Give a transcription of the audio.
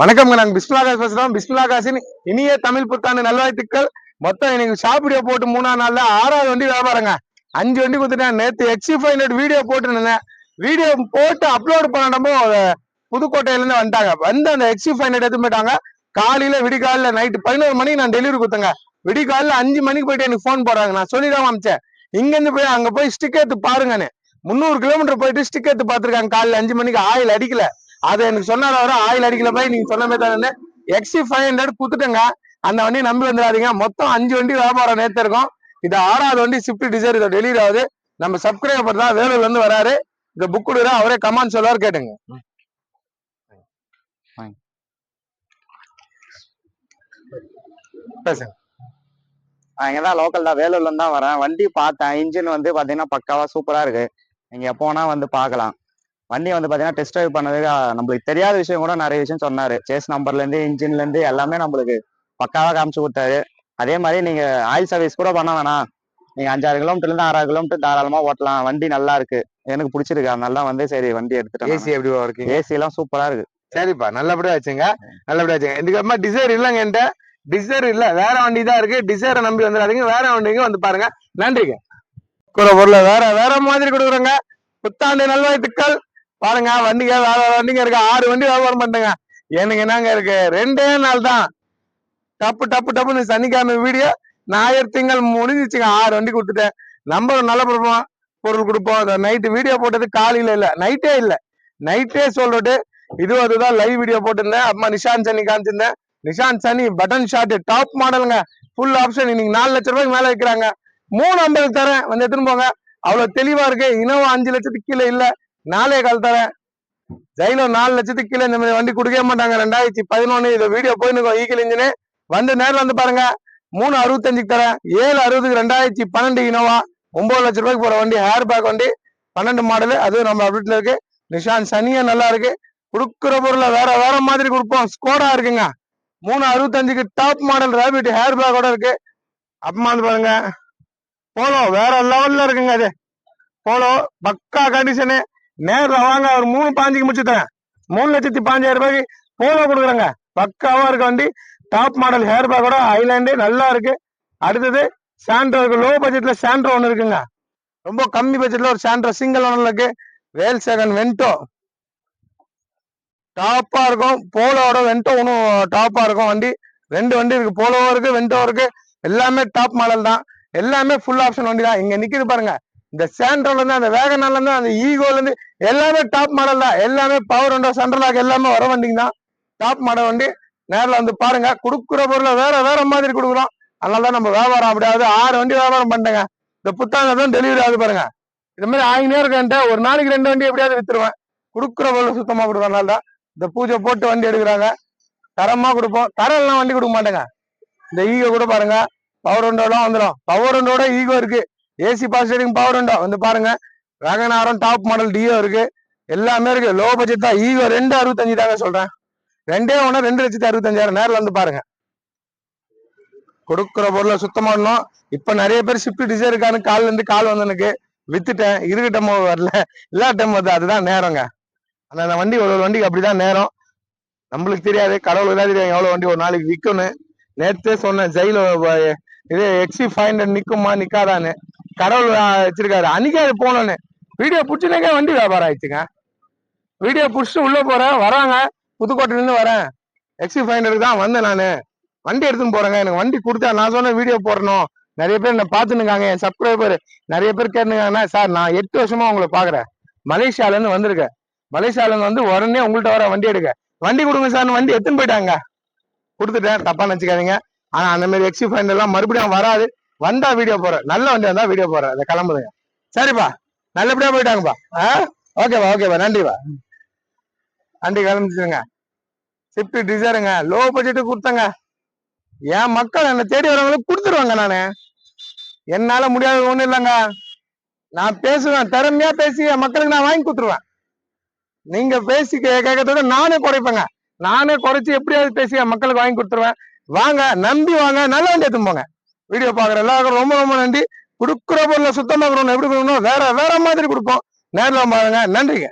வணக்கம் நாங்க பிஸ்மிலாகாஸ் பேசுறோம் பிஸ்மிலாகாசின் இனிய தமிழ் புத்தாண்டு நல்வாழ்த்துக்கள். மொத்தம் இன்னைக்கு ஷாப்பிடியோ போட்டு மூணாம் நாள்ல ஆறாவது வண்டி வியாபாரங்க. அஞ்சு வண்டி கொடுத்துட்டேன். நேற்று எக்ஸி ஃபைவ் ஹண்ட்ரட் வீடியோ போட்டுருந்தேன். வீடியோ போட்டு அப்லோட் பண்ணடமோ புதுக்கோட்டையிலேருந்து வந்துட்டாங்க. வந்து அந்த எக்ஸி ஃபைவ் ஹண்ட்ரட் எடுத்து போயிட்டாங்க. காலையில விடிகாலில நைட்டு பதினோரு மணிக்கு நான் டெலிவரி கொடுத்தேங்க. விடிகாலில் அஞ்சு மணிக்கு போயிட்டு எனக்கு ஃபோன் போடுறாங்க. நான் சொல்லிதான் அமிச்சேன். இங்கேருந்து போய் அங்கே போய் ஸ்டிக் எடுத்து பாருங்கன்னு. முந்நூறு கிலோமீட்டர் போயிட்டு ஸ்டிக் எடுத்து பார்த்துருக்காங்க. காலையில் அஞ்சு மணிக்கு ஆயில் அடிக்கல. அதை எனக்கு சொன்னால வர ஆயில் அடிக்கல போய் நீங்க சொன்ன மாதிரி தானே. எக்ஸி ஃபைவ் ஹண்ட்ரட் குத்துட்டுங்க அந்த வண்டி நம்பி வந்துடாதீங்க. மொத்தம் அஞ்சு வண்டி வியாபாரம் நேத்து இருக்கும். இது ஆறாவது வண்டி ஸ்விஃப்ட் டிசைர் இதை டெலிவரி ஆகுது. நம்ம சப்ஸ்கிரைபர் தான் வேலூர்ல இருந்து வராரு. இந்த புக் கொடுக்குற அவரே கமாண்ட் சொல்லுவார் கேட்டுங்க. பேசுங்க. நான் தான் லோக்கல் தான் வேலூர்ல தான் வரேன். வண்டி பார்த்தேன். இன்ஜின் வந்து பாத்தீங்கன்னா பக்காவா சூப்பரா இருக்கு. நீங்க எப்போனா வந்து பார்க்கலாம். வண்டி வந்து பாத்தீங்கன்னா டெஸ்ட் ட்ரைவ் பண்ணதுக்கு நம்மளுக்கு தெரியாத விஷயம் கூட நிறைய விஷயம் சொன்னாரு. சேஸ் நம்பர்ல இருந்து இன்ஜின்ல இருந்து எல்லாமே நம்மளுக்கு பக்காவா காமிச்சு கொடுத்தாரு. அதே மாதிரி நீங்க ஆயில் சர்வீஸ் கூட பண்ண வேணாம். நீங்க அஞ்சாறு கிலோமீட்டர்ல இருந்து ஆறாறு கிலோமீட்டர் தாராளமா ஓட்டலாம். வண்டி நல்லா இருக்கு. எனக்கு பிடிச்சிருக்கு. அதனால தான் வந்து சரி வண்டி எடுத்துட்டேன் ஏசி எப்படி இருக்கு ஏசி எல்லாம் சூப்பரா இருக்கு. சரிப்பா. நல்லபடியா வச்சுங்க நல்லபடியா வச்சுங்க இதுக்கப்புறமா டிசைர் இல்லைங்க என்கிட்ட. டிசைர் இல்ல. வேற வண்டி தான் இருக்கு. டிசைரை நம்பி வந்துடாதீங்க. வேற வண்டிங்க வந்து பாருங்க. நன்றிங்க. குறை பொருளை வேற வேற மாதிரி கொடுக்குறோங்க. புத்தாண்டு நல்வாழ்த்துக்கள். பாருங்க வண்டிங்க வேற வண்டிங்க இருக்கு. ஆறு வண்டி வியாபாரம் பண்ணுங்க எனக்கு என்னங்க இருக்கு? ரெண்டே நாள் தான். டப்பு டப்பு டப்புன்னு சனிக்கிழமை வீடியோ ஞாயிறு திங்கள் முடிஞ்சிச்சுங்க. ஆறு வண்டி கொடுத்துட்டேன். நம்ம நல்ல பொருப்போம் பொருள் கொடுப்போம். நைட்டு வீடியோ போட்டது காலையில இல்லை நைட்டே இல்லை. நைட்டே சொல்லிட்டு இது அதுதான் லைவ் வீடியோ போட்டிருந்தேன். அம்மா Nissan Sunny காமிச்சிருந்தேன். Nissan Sunny button start top மாடலுங்க ஃபுல் ஆப்ஷன் இன்னைக்கு நாலு லட்ச ரூபாய்க்கு மேல விற்கிறாங்க மூணு ஐம்பதுக்கு தரேன். வந்து எடுத்துன்னு போங்க. அவ்வளவு தெளிவா இருக்கு. இன்னும் அஞ்சு லட்சத்துக்கு கீழே இல்லை. நாலே கால் தரேன். ஜெயிலோ நாலு லட்சத்துக்கு கீழே இந்த மாதிரி வண்டி கொடுக்கவே மாட்டாங்க. ரெண்டாயிரத்தி பதினொன்னு இது வீடியோ போயிருக்கோம் ஈக்கிள் இன்ஜினு வந்து நேரில் வந்து பாருங்க. மூணு அறுபத்தஞ்சுக்கு தரேன். ஏழு அறுபதுக்கு ரெண்டாயிரத்தி பன்னெண்டு இனோவா ஒன்பது லட்ச ரூபாய்க்கு போற வண்டி ஹேர் பேக் வண்டி. பன்னெண்டு மாடலு அதுவும் நம்ம வீட்டுல இருக்கு. நிஷான் சனியா நல்லா இருக்கு. கொடுக்குற பொருளை வேற வேற மாதிரி கொடுப்போம். ஸ்கோடா இருக்குங்க. மூணு அறுபத்தஞ்சுக்கு டாப் மாடல் ரேபிட் ஹேர் பேக்கோட இருக்கு. அப்பமா வந்து பாருங்க. போலோ வேற லெவல்ல இருக்குங்க அது போலோ பக்கா கண்டிஷனு நேரில் வாங்க ஒரு மூணு பாஞ்சுக்கு முடிச்சு தரேன் மூணு லட்சத்தி பாஞ்சாயிரம் ரூபாய்க்கு போலோ கொடுக்குறேங்க. பக்காவாக இருக்க வண்டி. டாப் மாடல் ஹேர் பேக்கோட ஐலாண்டு நல்லா இருக்கு. அடுத்தது சாண்ட்ரோ இருக்கு லோ பட்ஜெட்ல சாண்ட்ரோ ஒன்று இருக்குங்க. ரொம்ப கம்மி பட்ஜெட்ல ஒரு சாண்ட்ரோ சிங்கிள் ஒன்ல இருக்கு. வேல் செகண்ட் வென்டோ டாப்பா இருக்கும். போலோட வென்டோ ஒன்றும் டாப்பா இருக்கும் வண்டி. ரெண்டு வண்டி இருக்கு. போலோவும் இருக்கு வென்டோ இருக்கு. எல்லாமே டாப் மாடல் தான். எல்லாமே ஃபுல் ஆப்ஷன் வண்டி தான். இங்க நிக்கிது பாருங்க. இந்த சாண்ட்ரோல இருந்து அந்த வேகனால இருந்து அந்த ஈகோல இருந்து எல்லாமே டாப் மாடல் தான். எல்லாமே பவர் வண்டோ சென்ட்ரலாக் எல்லாமே வர வண்டிங்க தான். டாப் மாடல் வண்டி நேரில் வந்து பாருங்க கொடுக்குற பொருளை வேற வேற மாதிரி கொடுக்குறோம். அதனால தான் நம்ம வியாபாரம் அப்படியாவது ஆறு வண்டி வியாபாரம் பண்ணிட்டேங்க. இந்த புத்தாங்க தான் டெலிவரி ஆகுது பாருங்க. இது மாதிரி ஆகினே இருக்கேன்ட்டு ஒரு நாளைக்கு ரெண்டு வண்டி எப்படியாவது வித்துருவேன். கொடுக்குற பொருள் சுத்தமாக கொடுக்கறனால தான் இந்த பூஜை போட்டு வண்டி எடுக்கிறாங்க. தரமா கொடுப்போம். தரம் எல்லாம் வண்டி கொடுக்க மாட்டேங்க. இந்த ஈகோ கூட பாருங்க. பவர் ஒன்றோட வந்துடும் பவர் ஒன்றோட ஈகோ இருக்கு. ஏசி பாஸ்டரிங் பவர் உண்டா? வந்து பாருங்க. வேகனாரம் டாப் மாடல் டியோ இருக்கு. எல்லாமே இருக்கு. லோ பட்ஜெட் தான். ஈகோ ரெண்டு அறுபத்தஞ்சு தாங்க சொல்றேன். ரெண்டே ஒண்ணு ரெண்டு லட்சத்தி அறுபத்தஞ்சாயிரம் நேரில் வந்து பாருங்க. கொடுக்குற பொருளை சுத்தமாடணும் பண்ணணும் இப்ப நிறைய பேர் ஷிஃப்ட் டிசைர் இருக்கான்னு கால்ல இருந்து கால் வந்து எனக்கு வித்துட்டேன் இருக்கட்டும் வரல. இல்லாட்டம் வருது. அதுதான் நேரங்க. அந்த அந்த வண்டி ஒரு வண்டிக்கு அப்படிதான் நேரம். நம்மளுக்கு தெரியாது. கடவுளுக்கு தான் தெரியும். எவ்வளவு வண்டி ஒரு நாளைக்கு விற்கணும் நேத்தே சொன்னேன் ஜெயில இது எக்ஸி ஃபைவ் ஹண்ட்ரட் நிக்குமா நிற்காதான்னு கடவுள் வச்சிருக்காரு. அன்னைக்கே அது போனோன்னு. வீடியோ பிடிச்சினேக்கே வண்டி வியாபாரம் ஆயிடுச்சுங்க. வீடியோ பிடிச்சிட்டு உள்ளே போகிறேன் வராங்க. புதுக்கோட்டையிலேருந்து வரேன். எக்ஸி ஃபைனருக்கு தான் வந்தேன் நான். வண்டி எடுத்துன்னு போகிறேங்க எனக்கு வண்டி கொடுத்தா நான் சொன்ன வீடியோ போடணும். நிறைய பேர் என்ன பார்த்துனுக்காங்க என் சப்ஸ்கிரைபர் நிறைய பேர் கேட்டுருக்காங்கன்னா சார் நான் எட்டு வருஷமா உங்களை பார்க்குறேன். மலேசியாலேருந்து வந்திருக்கேன். மலேசியாலேருந்து வந்து உடனே உங்கள்கிட்ட வர வண்டி எடுக்க வண்டி கொடுங்க சார். வண்டி எடுத்துன்னு போயிட்டாங்க. கொடுத்துட்டேன். தப்பா நினச்சிக்காதீங்க. ஆனால் அந்த மாதிரி எக்ஸி ஃபைனர்லாம் மறுபடியும் வராது. வந்தா வீடியோ போறேன் நல்ல வண்டி வந்தா வீடியோ போறேன் அதை கிளம்புதுங்க. சரிப்பா. நல்லபடியா போயிட்டாங்கப்பா. ஆ? ஓகேப்பா ஓகேப்பா. நன்றிப்பா. நன்றி கிளம்பிச்சுங்க ஸ்விஃப்ட் டிசைருங்க லோ பட்ஜெட்டு கொடுத்தங்க. என் மக்கள் என்னை தேடி வரவங்களுக்கு கொடுத்துருவாங்க நானு. என்னால முடியாத ஒண்ணும் இல்லைங்க. நான் பேசுவேன். திறமையா பேசி என் மக்களுக்கு நான் வாங்கி கொடுத்துருவேன். நீங்க பேசி கேட்கறத நானே குறைப்பேங்க. நானே குறைச்சி எப்படியாவது பேசி என் மக்களுக்கு வாங்கி கொடுத்துருவேன். வாங்க நம்பி வாங்க. நல்ல வண்டி எடுத்துன்னு போங்க. வீடியோ பாக்குற எல்லாருக்கும் ரொம்ப ரொம்ப நன்றி. கொடுக்குற பொருளை சுத்தமா கொடுக்கணும். எப்படி கொடுக்கணும் வேற வேற மாதிரி கொடுப்போம். நேரில் பாருங்க. நன்றிங்க.